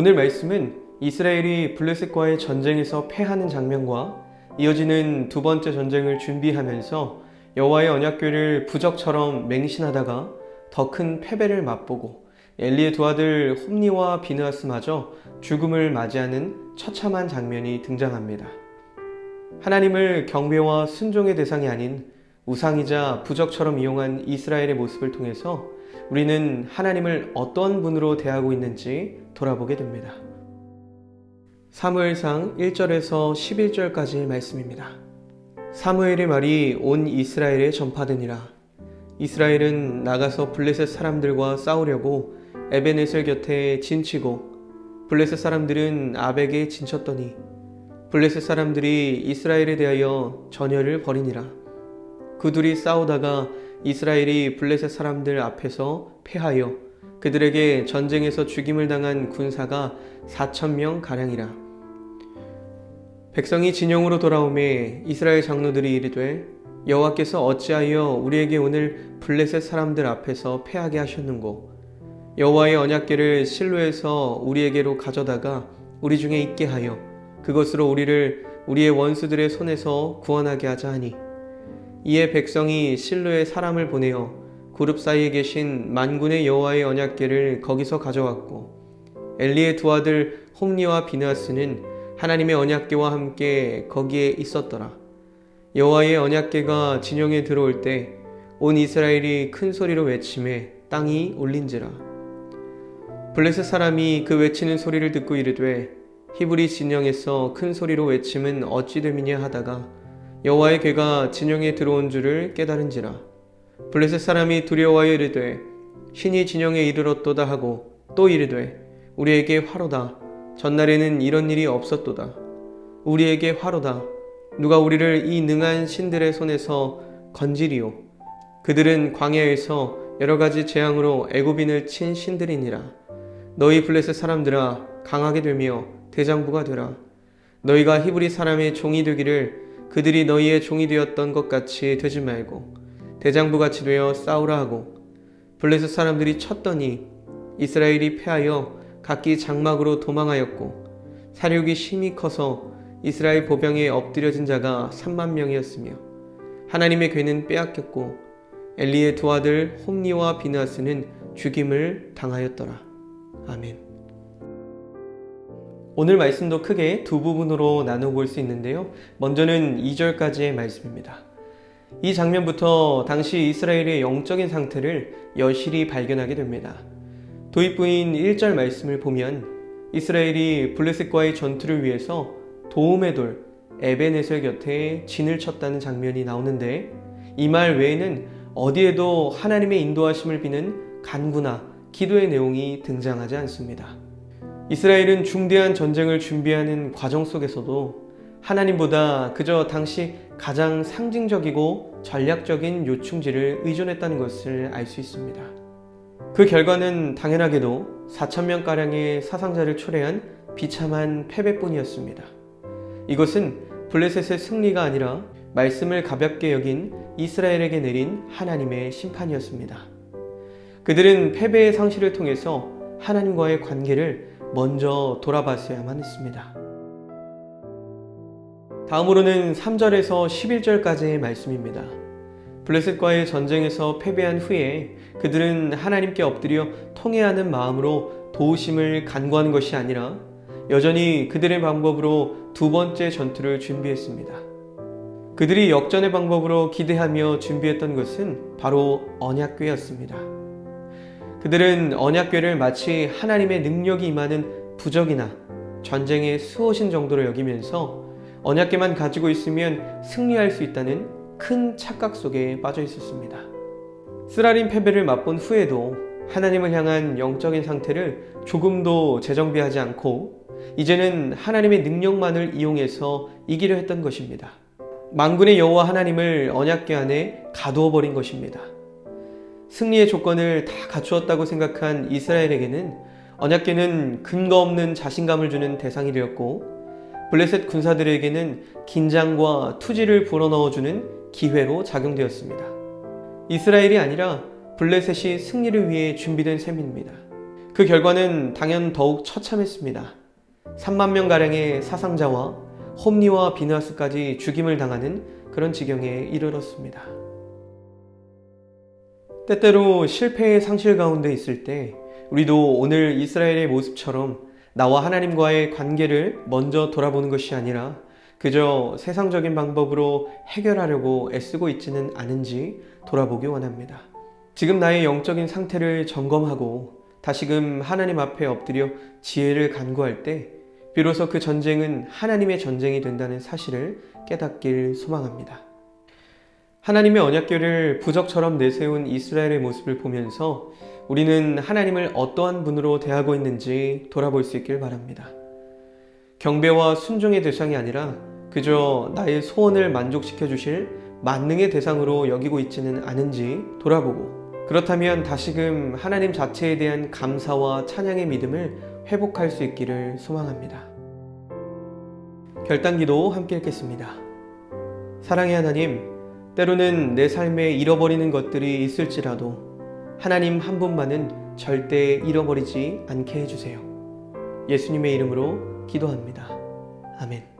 오늘 말씀은 이스라엘이 블레셋과의 전쟁에서 패하는 장면과 이어지는 두 번째 전쟁을 준비하면서 여호와의 언약궤를 부적처럼 맹신하다가 더 큰 패배를 맛보고 엘리의 두 아들 홈니와 비느하스마저 죽음을 맞이하는 처참한 장면이 등장합니다. 하나님을 경배와 순종의 대상이 아닌 우상이자 부적처럼 이용한 이스라엘의 모습을 통해서 우리는 하나님을 어떤 분으로 대하고 있는지 돌아보게 됩니다. 사무엘상 1절에서 11절까지의 말씀입니다. 사무엘의 말이 온 이스라엘에 전파되니라. 이스라엘은 나가서 블레셋 사람들과 싸우려고 에베네셀 곁에 진치고 블레셋 사람들은 아벡에 진쳤더니 블레셋 사람들이 이스라엘에 대하여 전열을 벌이니라. 그 둘이 싸우다가 이스라엘이 블레셋 사람들 앞에서 패하여 그들에게 전쟁에서 죽임을 당한 군사가 4천 명 가량이라. 백성이 진영으로 돌아오매 이스라엘 장로들이 이르되 여호와께서 어찌하여 우리에게 오늘 블레셋 사람들 앞에서 패하게 하셨는고 여호와의 언약궤를 실로에서 우리에게로 가져다가 우리 중에 있게 하여 그것으로 우리를 우리의 원수들의 손에서 구원하게 하자 하니 이에 백성이 실로에 사람을 보내어 그룹 사이에 계신 만군의 여호와의 언약궤를 거기서 가져왔고 엘리의 두 아들 홈리와 비나스는 하나님의 언약궤와 함께 거기에 있었더라. 여호와의 언약궤가 진영에 들어올 때 온 이스라엘이 큰 소리로 외침에 땅이 울린지라. 블레셋 사람이 그 외치는 소리를 듣고 이르되 히브리 진영에서 큰 소리로 외침은 어찌 됨이냐 하다가 여호와의 궤가 진영에 들어온 줄을 깨달은지라. 블레셋 사람이 두려워하여 이르되 신이 진영에 이르렀도다 하고 또 이르되 우리에게 화로다. 전날에는 이런 일이 없었도다. 우리에게 화로다. 누가 우리를 이 능한 신들의 손에서 건지리요. 그들은 광야에서 여러 가지 재앙으로 애굽인을 친 신들이니라. 너희 블레셋 사람들아 강하게 되며 대장부가 되라. 너희가 히브리 사람의 종이 되기를 그들이 너희의 종이 되었던 것 같이 되지 말고 대장부 같이 되어 싸우라 하고 블레셋 사람들이 쳤더니 이스라엘이 패하여 각기 장막으로 도망하였고 사륙이 심히 커서 이스라엘 보병에 엎드려진 자가 3만 명이었으며 하나님의 괴는 빼앗겼고 엘리의 두 아들 홈니와 비나스는 죽임을 당하였더라. 아멘. 오늘 말씀도 크게 두 부분으로 나누어 볼수 있는데요. 먼저는 2절까지의 말씀입니다. 이 장면부터 당시 이스라엘의 영적인 상태를 여실히 발견하게 됩니다. 도입부인 1절 말씀을 보면 이스라엘이 블레셋과의 전투를 위해서 도움의 돌 에베네셀 곁에 진을 쳤다는 장면이 나오는데 이 말 외에는 어디에도 하나님의 인도하심을 비는 간구나 기도의 내용이 등장하지 않습니다. 이스라엘은 중대한 전쟁을 준비하는 과정 속에서도 하나님보다 그저 당시 가장 상징적이고 전략적인 요충지를 의존했다는 것을 알 수 있습니다. 그 결과는 당연하게도 4천명가량의 사상자를 초래한 비참한 패배뿐이었습니다. 이것은 블레셋의 승리가 아니라 말씀을 가볍게 여긴 이스라엘에게 내린 하나님의 심판이었습니다. 그들은 패배의 상실을 통해서 하나님과의 관계를 먼저 돌아봤어야만 했습니다. 다음으로는 3절에서 11절까지의 말씀입니다. 블레셋과의 전쟁에서 패배한 후에 그들은 하나님께 엎드려 통회하는 마음으로 도우심을 간구하는 것이 아니라 여전히 그들의 방법으로 두 번째 전투를 준비했습니다. 그들이 역전의 방법으로 기대하며 준비했던 것은 바로 언약궤였습니다. 그들은 언약궤를 마치 하나님의 능력이 임하는 부적이나 전쟁의 수호신 정도로 여기면서 언약궤만 가지고 있으면 승리할 수 있다는 큰 착각 속에 빠져 있었습니다. 쓰라린 패배를 맛본 후에도 하나님을 향한 영적인 상태를 조금도 재정비하지 않고 이제는 하나님의 능력만을 이용해서 이기려 했던 것입니다. 만군의 여호와 하나님을 언약궤 안에 가두어 버린 것입니다. 승리의 조건을 다 갖추었다고 생각한 이스라엘에게는 언약궤는 근거 없는 자신감을 주는 대상이 되었고 블레셋 군사들에게는 긴장과 투지를 불어넣어주는 기회로 작용되었습니다. 이스라엘이 아니라 블레셋이 승리를 위해 준비된 셈입니다. 그 결과는 당연 더욱 처참했습니다. 3만 명 가량의 사상자와 홈리와 비누아스까지 죽임을 당하는 그런 지경에 이르렀습니다. 때때로 실패의 상실 가운데 있을 때 우리도 오늘 이스라엘의 모습처럼 나와 하나님과의 관계를 먼저 돌아보는 것이 아니라 그저 세상적인 방법으로 해결하려고 애쓰고 있지는 않은지 돌아보기 원합니다. 지금 나의 영적인 상태를 점검하고 다시금 하나님 앞에 엎드려 지혜를 간구할 때 비로소 그 전쟁은 하나님의 전쟁이 된다는 사실을 깨닫길 소망합니다. 하나님의 언약궤를 부적처럼 내세운 이스라엘의 모습을 보면서 우리는 하나님을 어떠한 분으로 대하고 있는지 돌아볼 수 있길 바랍니다. 경배와 순종의 대상이 아니라 그저 나의 소원을 만족시켜 주실 만능의 대상으로 여기고 있지는 않은지 돌아보고 그렇다면 다시금 하나님 자체에 대한 감사와 찬양의 믿음을 회복할 수 있기를 소망합니다. 결단기도 함께 읽겠습니다. 사랑의 하나님, 때로는 내 삶에 잃어버리는 것들이 있을지라도 하나님 한 분만은 절대 잃어버리지 않게 해주세요. 예수님의 이름으로 기도합니다. 아멘.